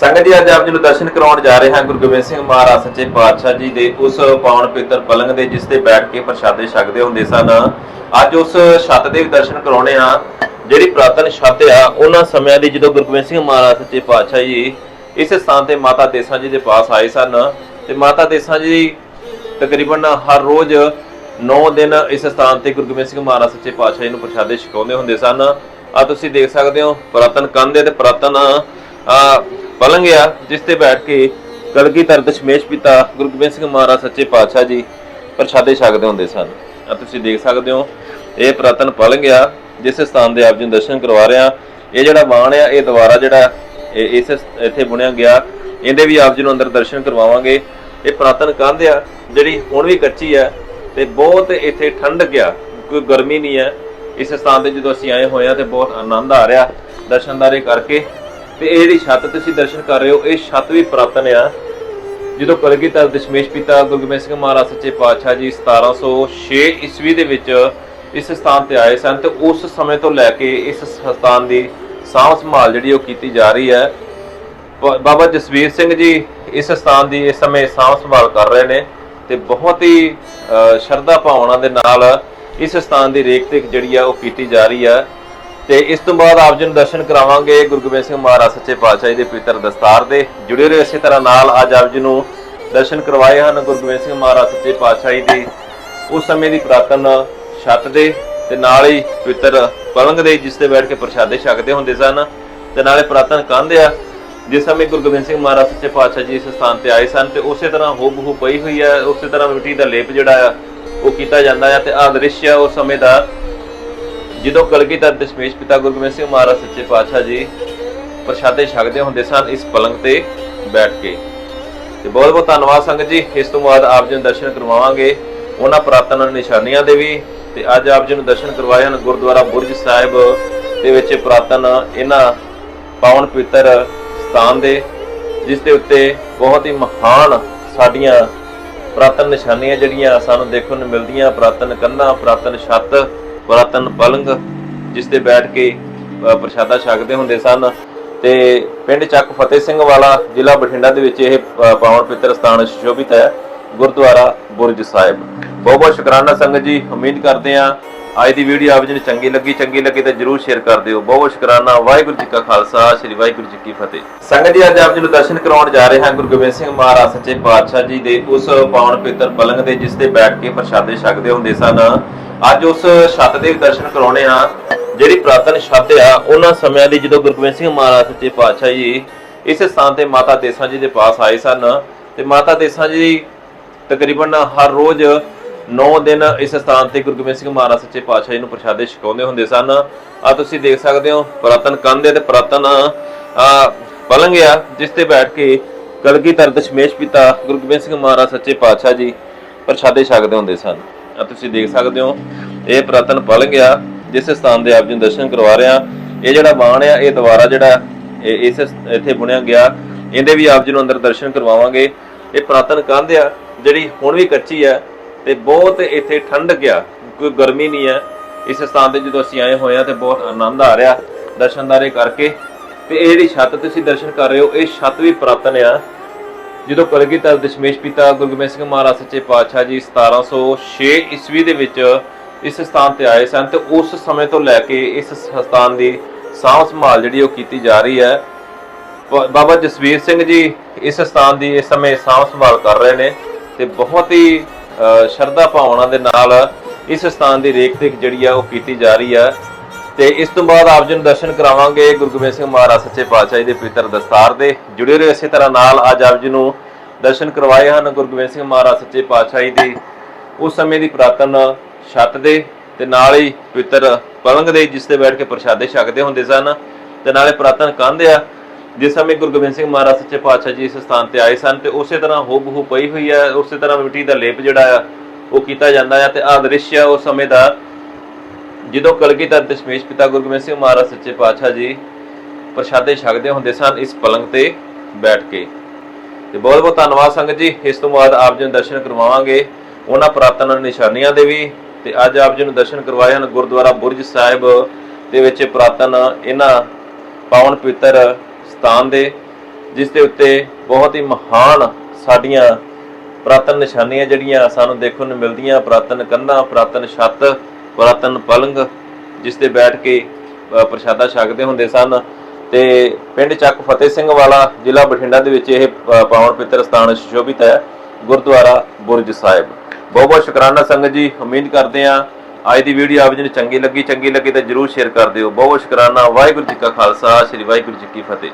ਸੰਗਤ ਜੀ, ਅੱਜ ਆਪ ਜੀ ਨੂੰ ਦਰਸ਼ਨ ਕਰਾਉਣ ਜਾ ਰਹੇ ਹਾਂ ਗੁਰੂ ਗੋਬਿੰਦ ਸਿੰਘ ਮਹਾਰਾਜ ਸੱਚੇ ਪਾਤਸ਼ਾਹ ਜੀ ਦੇ ਉਸ ਪਾਵਨ ਪਵਿੱਤਰ ਪਲੰਗ ਦੇ, ਜਿਸ ਤੇ ਬੈਠ ਕੇ ਪ੍ਰਸ਼ਾਦੇ ਛਕਦੇ ਹੁੰਦੇ ਸਨ। ਅੱਜ ਉਸ ਛੱਤ ਦੇ ਦਰਸ਼ਨ ਕਰਾਉਣੇ ਆ ਜਿਹੜੀ ਪ੍ਰਾਤਨ ਛੱਤ ਆ, ਉਹਨਾਂ ਸਮਿਆਂ ਦੀ ਜਦੋਂ ਗੁਰੂ ਗੋਬਿੰਦ ਸਿੰਘ ਮਹਾਰਾਜ ਸੱਚੇ ਪਾਤਸ਼ਾਹ ਜੀ ਇਸ ਸਥਾਨ ਤੇ ਮਾਤਾ ਦੇਸਾਂ ਜੀ ਦੇ ਪਾਸ ਆਏ ਸਨ। ਤੇ ਮਾਤਾ ਦੇਸਾਂ ਜੀ ਤਕਰੀਬਨ ਹਰ ਰੋਜ਼ 9 ਦਿਨ ਇਸ ਸਥਾਨ ਤੇ ਗੁਰੂ ਗੋਬਿੰਦ ਸਿੰਘ ਮਹਾਰਾਜ ਸੱਚੇ ਪਾਤਸ਼ਾਹ ਜੀ ਨੂੰ ਪ੍ਰਸ਼ਾਦੇ ਛਕਾਉਂਦੇ ਹੁੰਦੇ ਸਨ। ਆ ਤੁਸੀਂ ਦੇਖ ਸਕਦੇ ਹੋ, ਪੁਰਾਤਨ ਕੰਧ ਹੈ ਤੇ ਪੁਰਾਤਨ ਪਲੰਗ ਆ ਜਿਸ ਤੇ ਬੈਠ ਕੇ ਕਲਗੀ ਕਲਗੀਧਰ ਦਸ਼ਮੇਸ਼ ਪਿਤਾ ਗੁਰੂ ਗੋਬਿੰਦ ਸਿੰਘ ਮਹਾਰਾਜ ਸੱਚੇ ਪਾਤਸ਼ਾਹ ਜੀ ਪ੍ਰਸ਼ਾਦੇ ਛਕਦੇ ਹੁੰਦੇ ਸਨ। ਆ ਤੁਸੀਂ ਦੇਖ ਸਕਦੇ ਹੋ, ਇਹ ਪੁਰਾਤਨ ਪਲੰਗ ਆ ਜਿਸ ਸਥਾਨ ਦੇ ਆਪ ਜੀ ਨੂੰ ਦਰਸ਼ਨ ਕਰਵਾ ਰਿਹਾ, ਇਹ ਜਿਹੜਾ ਬਾਣ ਆ, ਇਹ ਦੁਬਾਰਾ ਜਿਹੜਾ ਇਹ ਇਸ ਇੱਥੇ ਬੁਣਿਆ ਗਿਆ, ਇਹਦੇ ਵੀ ਆਪ ਜੀ ਨੂੰ ਅੰਦਰ ਦਰਸ਼ਨ ਕਰਵਾਵਾਂਗੇ। ਇਹ ਪੁਰਾਤਨ ਕੰਧ ਆ, ਜਿਹੜੀ ਹੁਣ ਵੀ ਕੱਚੀ ਆ, ਤੇ ਬਹੁਤ ਇੱਥੇ ਠੰਡ ਗਿਆ ਕੋਈ ਗਰਮੀ ਨਹੀਂ ਹੈ ਇਸ ਸਥਾਨ ਤੇ ਜਦੋਂ ਅਸੀਂ ਆਏ ਹੋਏ ਆ, ਤੇ ਬਹੁਤ ਆਨੰਦ ਆ ਰਿਹਾ ਦਰਸ਼ਨਦਾਰੇ ਕਰਕੇ। ਤੇ ਇਹ ਜਿਹੜੀ ਛੱਤ ਤੁਸੀਂ ਦਰਸ਼ਨ ਕਰ ਰਹੇ ਹੋ, ਇਹ ਛੱਤ ਵੀ ਪੁਰਾਤਨ ਆ। ਜਦੋਂ ਕਲਗੀਧਰ ਦਸ਼ਮੇਸ਼ ਪਿਤਾ ਗੁਰੂ ਗੋਬਿੰਦ ਸਿੰਘ ਮਹਾਰਾਜ ਸੱਚੇ ਪਾਤਸ਼ਾਹ ਜੀ 1706 ਈਸਵੀ ਦੇ ਵਿੱਚ ਇਸ ਸਥਾਨ ਤੇ ਆਏ ਸਨ ਤੇ ਉਸ ਸਮੇਂ ਤੋਂ ਲੈ ਕੇ ਇਸ ਸਥਾਨ ਦੀ ਸਾਂਭ ਸੰਭਾਲ ਜਿਹੜੀ ਉਹ ਕੀਤੀ ਜਾ ਰਹੀ ਹੈ। ਬ- ਬਾਬਾ ਜਸਵੀਰ ਸਿੰਘ ਜੀ ਇਸ ਸਥਾਨ ਦੀ ਇਸ ਸਮੇਂ ਸਾਂਭ ਸੰਭਾਲ ਕਰ ਰਹੇ ਨੇ ਤੇ ਬਹੁਤ ਹੀ ਸ਼ਰਧਾ ਭਾਵਨਾ ਦੇ ਨਾਲ ਇਸ ਸਥਾਨ ਦੀ ਰੇਖ ਤੇ ਜਿਹੜੀ ਆ ਉਹ ਕੀਤੀ ਜਾ ਰਹੀ ਹੈ ਤੇ ਇਸ ਤੋਂ ਬਾਅਦ ਆਪ ਜੀ ਨੂੰ ਦਰਸ਼ਨ ਕਰਾਵਾਂਗੇ ਗੁਰੂ ਗੋਬਿੰਦ ਸਿੰਘ ਮਹਾਰਾਜ ਸੱਚੇ ਪਾਤਸ਼ਾਹ ਜੀ ਦੇ ਪਵਿੱਤਰ ਦਸਤਾਰ ਦੇ। ਜੁੜੇ ਰਹੇ ਇਸੇ ਤਰ੍ਹਾਂ ਨਾਲ ਅੱਜ ਆਪ ਜੀ ਨੂੰ ਦਰਸ਼ਨ ਕਰਵਾਏ ਹਨ ਗੁਰੂ ਗੋਬਿੰਦ ਸਿੰਘ ਮਹਾਰਾਜ ਸੱਚੇ ਪਾਤਸ਼ਾਹ ਜੀ ਦੇ। ਉਸ ਸਮੇਂ ਦੀ ਪ੍ਰਾਤਨ ਛੱਤ ਦੇ ਤੇ ਨਾਲ ਹੀ ਪਵਿੱਤਰ ਪਲੰਗ ਦੇ ਜਿਸ ਤੇ ਬੈਠ ਕੇ ਪ੍ਰਸ਼ਾਦੇ ਛਕਦੇ ਹੁੰਦੇ ਸਨ ਤੇ ਨਾਲੇ ਪ੍ਰਾਤਨ ਕੰਧ ਆ, ਜਿਸ ਸਮੇਂ ਗੁਰੂ ਗੋਬਿੰਦ ਸਿੰਘ ਮਹਾਰਾਜ ਸੱਚੇ ਪਾਤਸ਼ਾਹ ਜੀ ਇਸ ਸਥਾਨ ਤੇ ਆਏ ਸਨ ਤੇ ਉਸੇ ਤਰ੍ਹਾਂ ਹੋ ਬਹੂ ਪਈ ਹੋਈ ਹੈ, ਉਸੇ ਤਰ੍ਹਾਂ ਮਿੱਟੀ ਦਾ ਲੇਪ ਜਿਹੜਾ ਆ, ਉਹ ਕੀਤਾ ਜਾਂਦਾ ਹੈ ਤੇ ਆਹ ਦ੍ਰਿਸ਼ ਆ, ਉਸ ਸਮੇਂ ਦਾ ਜਦੋਂ ਕਲਗੀਧਰ ਦਸ਼ਮੇਸ਼ ਪਿਤਾ ਗੁਰੂ ਗੋਬਿੰਦ ਸਿੰਘ ਮਹਾਰਾਜ ਸੱਚੇ ਪਾਤਸ਼ਾਹ ਜੀ ਪ੍ਰਸ਼ਾਦੇ ਛਕਦੇ ਹੁੰਦੇ ਸਨ ਇਸ ਪਲੰਗ ਤੇ ਬੈਠ ਕੇ। ਤੇ ਬਹੁਤ ਬਹੁਤ ਧੰਨਵਾਦ ਸੰਗਤ ਜੀ, ਇਸ ਤੋਂ ਬਾਅਦ ਆਪ ਜੀ ਨੂੰ ਦਰਸ਼ਨ ਕਰਵਾਵਾਂਗੇ। ਉਹਨਾਂ ਪ੍ਰਾਤਨ ਨਿਸ਼ਾਨੀਆਂ ਦੇ ਵੀ ਤੇ ਅੱਜ ਆਪ ਜੀ ਨੂੰ ਦਰਸ਼ਨ ਕਰਵਾਏ ਹਨ ਗੁਰਦੁਆਰਾ ਬੁਰਜ ਸਾਹਿਬ ਦੇ ਵਿੱਚ ਪ੍ਰਾਤਨ ਇਹਨਾਂ ਪਾਵਨ ਪਵਿੱਤਰ ਸਥਾਨ ਦੇ, ਜਿਸ ਦੇ ਉੱਤੇ ਬਹੁਤ ਹੀ ਮਹਾਨ ਸਾਡੀਆਂ ਪ੍ਰਾਤਨ ਨਿਸ਼ਾਨੀਆਂ ਜਿਹੜੀਆਂ ਸਾਨੂੰ ਦੇਖਣ ਨੂੰ ਮਿਲਦੀਆਂ। ਪ੍ਰਾਤਨ ਕੰਧਾਂ ਪ੍ਰਾਤਨ ਛੱਤ ਪੁਰਾਤਨ ਪਲੰਗ, ਜਿਸ ਤੇ ਬੈਠ ਕੇ ਪ੍ਰਸ਼ਾਦਾ ਛਕਦੇ ਹੁੰਦੇ ਸਨ। ਤੇ ਪਿੰਡ ਚੱਕ ਫਤਿਹ ਸਿੰਘ ਵਾਲਾ ਜ਼ਿਲ੍ਹਾ ਬਠਿੰਡਾ ਦੇ ਵਿੱਚ ਇਹ ਪਾਵਨ ਪਿੱਤਰ ਸਥਾਨ ਸ਼ੋਭਿਤ ਹੈ, ਗੁਰਦੁਆਰਾ ਬੁਰਜ ਸਾਹਿਬ। ਬਹੁਤ ਬਹੁਤ ਸ਼ੁਕਰਾਨਾ ਸੰਗਤ ਜੀ, ਉਮੀਦ ਕਰਦੇ ਹਾਂ ਅੱਜ ਦੀ ਵੀਡੀਓ ਆਪ ਜੀ ਨੂੰ ਚੰਗੀ ਲੱਗੀ ਚੰਗੀ ਲੱਗੀ ਤਾਂ ਜਰੂਰ ਸ਼ੇਅਰ ਕਰ ਦਿਓ। ਬਹੁਤ ਸ਼ੁਕਰਾਨਾ, ਵਾਹਿਗੁਰੂ ਜੀ ਕਾ ਖਾਲਸਾ, ਸ੍ਰੀ ਵਾਹਿਗੁਰੂ ਜੀ ਕੀ ਫਤਿਹ। ਸੰਗਤ ਜੀ, ਅੱਜ ਆਪ ਜੀ ਨੂੰ ਦਰਸ਼ਨ ਕਰਾਉਣ ਜਾ ਰਹੇ ਹਾਂ ਗੁਰੂ ਗੋਬਿੰਦ ਸਿੰਘ ਮਹਾਰਾਜ ਸੱਚੇ ਪਾਤਸ਼ਾਹ ਜੀ ਦੇ, ਉਸ ਪਾਵਨ ਪਵਿੱਤਰ ਪਲੰਗ ਦੇ, ਜਿਸ ਤੇ ਬੈਠ ਕੇ ਪ੍ਰਸ਼ਾਦੇ ਛਕਦੇ ਹੁੰਦੇ ਸਨ। ਅੱਜ ਉਸ ਛੱਤ ਦੇ ਦਰਸ਼ਨ ਕਰਾਉਣੇ ਆ। ਜਿਹੜੀ ਪ੍ਰਾਤਨ ਛੱਤ ਆ, ਉਹਨਾਂ ਸਮਿਆਂ ਦੀ ਜਦੋਂ ਗੁਰੂ ਗੋਬਿੰਦ ਸਿੰਘ ਮਹਾਰਾਜ ਸੱਚੇ ਪਾਤਸ਼ਾਹ ਜੀ ਇਸ ਸਥਾਨ ਤੇ ਮਾਤਾ ਦੇਸਾਂ ਜੀ ਦੇ ਪਾਸ ਆਏ ਸਨ, ਤੇ ਮਾਤਾ ਦੇਸਾਂ ਜੀ ਤਕਰੀਬਨ ਹਰ ਰੋਜ਼ 9 ਦਿਨ ਇਸ ਸਥਾਨ ਤੇ ਗੁਰੂ ਗੋਬਿੰਦ ਸਿੰਘ ਮਹਾਰਾਜ ਸੱਚੇ ਪਾਤਸ਼ਾਹ ਜੀ ਨੂੰ ਪ੍ਰਸ਼ਾਦੇ ਛਕਾਉਂਦੇ ਹੁੰਦੇ ਸਨ। ਆ ਤੁਸੀਂ ਦੇਖ ਸਕਦੇ ਹੋ, ਪੁਰਾਤਨ ਕੰਧ ਤੇ ਪੁਰਾਤਨ ਪਲੰਗ ਆ ਜਿਸ ਤੇ ਬੈਠ ਕੇ ਕਲਗੀਧਰ ਦਸ਼ਮੇਸ਼ ਪਿਤਾ ਗੁਰੂ ਗੋਬਿੰਦ ਸਿੰਘ ਮਹਾਰਾਜ ਸੱਚੇ ਪਾਤਸ਼ਾਹ ਜੀ ਪ੍ਰਸ਼ਾਦੇ ਛਕਦੇ ਹੁੰਦੇ ਸਨ। ਆ ਤੁਸੀਂ ਦੇਖ ਸਕਦੇ ਹੋ, ਇਹ ਪੁਰਾਤਨ ਪਲੰਗ ਆ ਜਿਸ ਸਥਾਨ ਦੇ ਆਪ ਜੀ ਨੂੰ ਦਰਸ਼ਨ ਕਰਵਾ ਰਿਹਾ। ਇਹ ਜਿਹੜਾ ਬਾਣ ਆ ਇਹ ਦੁਬਾਰਾ ਜਿਹੜਾ ਇਹ ਇਸ ਇੱਥੇ ਬੁਣਿਆ ਗਿਆ, ਇਹਦੇ ਵੀ ਆਪ ਜੀ ਨੂੰ ਅੰਦਰ ਦਰਸ਼ਨ ਕਰਵਾਵਾਂਗੇ। ਇਹ ਪੁਰਾਤਨ ਕੰਧ ਆ ਜਿਹੜੀ ਹੁਣ ਵੀ ਕੱਚੀ ਆ ਤੇ ਬਹੁਤ ਇੱਥੇ ਠੰਡ ਗਿਆ। ਕੋਈ ਗਰਮੀ ਨਹੀਂ ਹੈ। ਇਸ ਸਥਾਨ ਤੇ ਜਦੋਂ ਅਸੀਂ ਆਏ ਹੋਏ ਆ ਤੇ ਬਹੁਤ ਆਨੰਦ ਆ ਰਿਹਾ ਦਰਸ਼ਨਦਾਰੇ ਕਰਕੇ। ਤੇ ਇਹ ਜਿਹੜੀ ਛੱਤ ਤੁਸੀਂ ਦਰਸ਼ਨ ਕਰ ਰਹੇ ਹੋ, ਇਹ ਛੱਤ ਵੀ ਪੁਰਾਤਨ ਆ। ਜਦੋਂ ਕਲਗੀਧਰ ਦਸ਼ਮੇਸ਼ ਪਿਤਾ ਗੁਰੂ ਗੋਬਿੰਦ ਸਿੰਘ ਮਹਾਰਾਜ ਸੱਚੇ ਪਾਤਸ਼ਾਹ ਜੀ 1706 ਈਸਵੀ ਦੇ ਵਿੱਚ ਇਸ ਸਥਾਨ ਤੇ ਆਏ ਸਨ ਤੇ ਉਸ ਸਮੇਂ ਤੋਂ ਲੈ ਕੇ ਇਸ ਸਥਾਨ ਦੀ ਸਾਂਭ ਸੰਭਾਲ ਜਿਹੜੀ ਉਹ ਕੀਤੀ ਜਾ ਰਹੀ ਹੈ। ਬ- ਬਾਬਾ ਜਸਵੀਰ ਸਿੰਘ ਜੀ ਇਸ ਸਥਾਨ ਦੀ ਇਸ ਸਮੇਂ ਸਾਂਭ ਸੰਭਾਲ ਕਰ ਰਹੇ ਨੇ ਤੇ ਬਹੁਤ ਹੀ ਸ਼ਰਧਾ ਭਾਵਨਾ ਦੇ ਨਾਲ ਇਸ ਸਥਾਨ ਦੀ ਰੇਖ ਦੇਖ ਜਿਹੜੀ ਆ ਉਹ ਕੀਤੀ ਜਾ ਰਹੀ ਹੈ ਤੇ ਇਸ ਤੋਂ ਬਾਅਦ ਆਪ ਜੀ ਨੂੰ ਦਰਸ਼ਨ ਕਰਾਵਾਂਗੇ ਗੁਰੂ ਗੋਬਿੰਦ ਸਿੰਘ ਮਹਾਰਾਜ ਸੱਚੇ ਪਾਤਸ਼ਾਹ ਜੀ ਦੇ ਪਵਿੱਤਰ ਦਸਤਾਰ ਦੇ। ਜੁੜੇ ਰਹੋ ਇਸੇ ਤਰ੍ਹਾਂ ਨਾਲ ਅੱਜ ਆਪ ਜੀ ਨੂੰ ਦਰਸ਼ਨ ਕਰਵਾਏ ਹਨ ਗੁਰੂ ਗੋਬਿੰਦ ਸਿੰਘ ਮਹਾਰਾਜ ਸੱਚੇ ਪਾਤਸ਼ਾਹ ਜੀ ਦੀ। ਉਸ ਸਮੇਂ ਦੀ ਪ੍ਰਾਤਨ ਛੱਤ ਦੇ ਤੇ ਨਾਲ ਹੀ ਪਵਿੱਤਰ ਪਲੰਗ ਦੇ ਜਿਸ ਤੇ ਬੈਠ ਕੇ ਪ੍ਰਸ਼ਾਦੇ ਛਕਦੇ ਹੁੰਦੇ ਸਨ। ਤੇ ਨਾਲੇ ਪ੍ਰਾਤਨ ਕੰਧ ਆ। ਜਿਸ ਸਮੇਂ ਗੁਰੂ ਗੋਬਿੰਦ ਸਿੰਘ ਮਹਾਰਾਜ ਸੱਚੇ ਪਾਤਸ਼ਾਹ ਜੀ ਇਸ ਸਥਾਨ ਤੇ ਆਏ ਸਨ ਤੇ ਉਸੇ ਤਰ੍ਹਾਂ ਹੋ ਬਹੂ ਪਈ ਹੋਈ ਹੈ, ਉਸੇ ਤਰ੍ਹਾਂ ਮਿੱਟੀ ਦਾ ਲੇਪ ਜਿਹੜਾ ਆ, ਉਹ ਕੀਤਾ ਜਾਂਦਾ ਹੈ ਤੇ ਆਹ ਦ੍ਰਿਸ਼ ਹੈ ਉਸ ਸਮੇਂ ਦਾ। ਜਦੋਂ ਕਲਗੀਧਰ ਦਸ਼ਮੇਸ਼ ਪਿਤਾ ਗੁਰੂ ਗੋਬਿੰਦ ਸਿੰਘ ਮਹਾਰਾਜ ਸੱਚੇ ਪਾਤਸ਼ਾਹ ਜੀ ਪ੍ਰਸ਼ਾਦੇ ਛਕਦੇ ਹੁੰਦੇ ਸਨ ਇਸ ਪਲੰਗ ਤੇ ਬੈਠ ਕੇ। ਤੇ ਬਹੁਤ ਬਹੁਤ ਧੰਨਵਾਦ ਸੰਗਤ ਜੀ, ਇਸ ਤੋਂ ਬਾਅਦ ਆਪ ਜੀ ਨੂੰ ਦਰਸ਼ਨ ਕਰਵਾਵਾਂਗੇ, ਉਹਨਾਂ ਪ੍ਰਾਤਨ ਨਿਸ਼ਾਨੀਆਂ ਦੇ ਵੀ। ਤੇ ਅੱਜ ਆਪ ਜੀ ਨੂੰ ਦਰਸ਼ਨ ਕਰਵਾਏ ਹਨ ਗੁਰਦੁਆਰਾ ਬੁਰਜ ਸਾਹਿਬ ਦੇ ਵਿੱਚ ਪ੍ਰਾਤਨ ਇਹਨਾਂ ਪਾਵਨ ਪਵਿੱਤਰ ਸਥਾਨ ਦੇ, ਜਿਸ ਦੇ ਉੱਤੇ ਬਹੁਤ ਹੀ ਮਹਾਨ ਸਾਡੀਆਂ ਪੁਰਾਤਨ ਨਿਸ਼ਾਨੀਆਂ ਜਿਹੜੀਆਂ ਸਾਨੂੰ ਦੇਖਣ ਨੂੰ ਮਿਲਦੀਆਂ, ਪੁਰਾਤਨ ਕੰਧਾਂ, ਪੁਰਾਤਨ ਛੱਤ, ਪੁਰਾਤਨ ਪਲੰਗ ਜਿਸ ਤੇ ਬੈਠ ਕੇ ਪ੍ਰਸ਼ਾਦਾ ਛਕਦੇ ਹੁੰਦੇ ਸਨ। ਤੇ ਪਿੰਡ ਚੱਕ ਫਤਿਹ ਸਿੰਘ ਵਾਲਾ ਜ਼ਿਲ੍ਹਾ ਬਠਿੰਡਾ ਦੇ ਵਿੱਚ ਇਹ ਪਾਵਨ ਪਿੱਤਰ ਸਥਾਨ ਸੁਸ਼ੋਭਿਤ ਹੈ, ਗੁਰਦੁਆਰਾ ਬੁਰਜ ਸਾਹਿਬ। ਬਹੁਤ ਬਹੁਤ ਸ਼ੁਕਰਾਨਾ ਸੰਗਤ ਜੀ, ਉਮੀਦ ਕਰਦੇ ਹਾਂ ਅੱਜ ਦੀ ਵੀਡੀਓ ਆਪ ਜੀ ਨੂੰ ਚੰਗੀ ਲੱਗੀ ਚੰਗੀ ਲੱਗੀ ਤਾਂ ਜਰੂਰ ਸ਼ੇਅਰ ਕਰ ਦਿਓ। ਬਹੁਤ ਸ਼ੁਕਰਾਨਾ। ਵਾਹਿਗੁਰੂ ਜੀ ਕਾ ਖਾਲਸਾ, ਸ੍ਰੀ ਵਾਹਿਗੁਰੂ ਜੀ ਕੀ ਫਤਿਹ।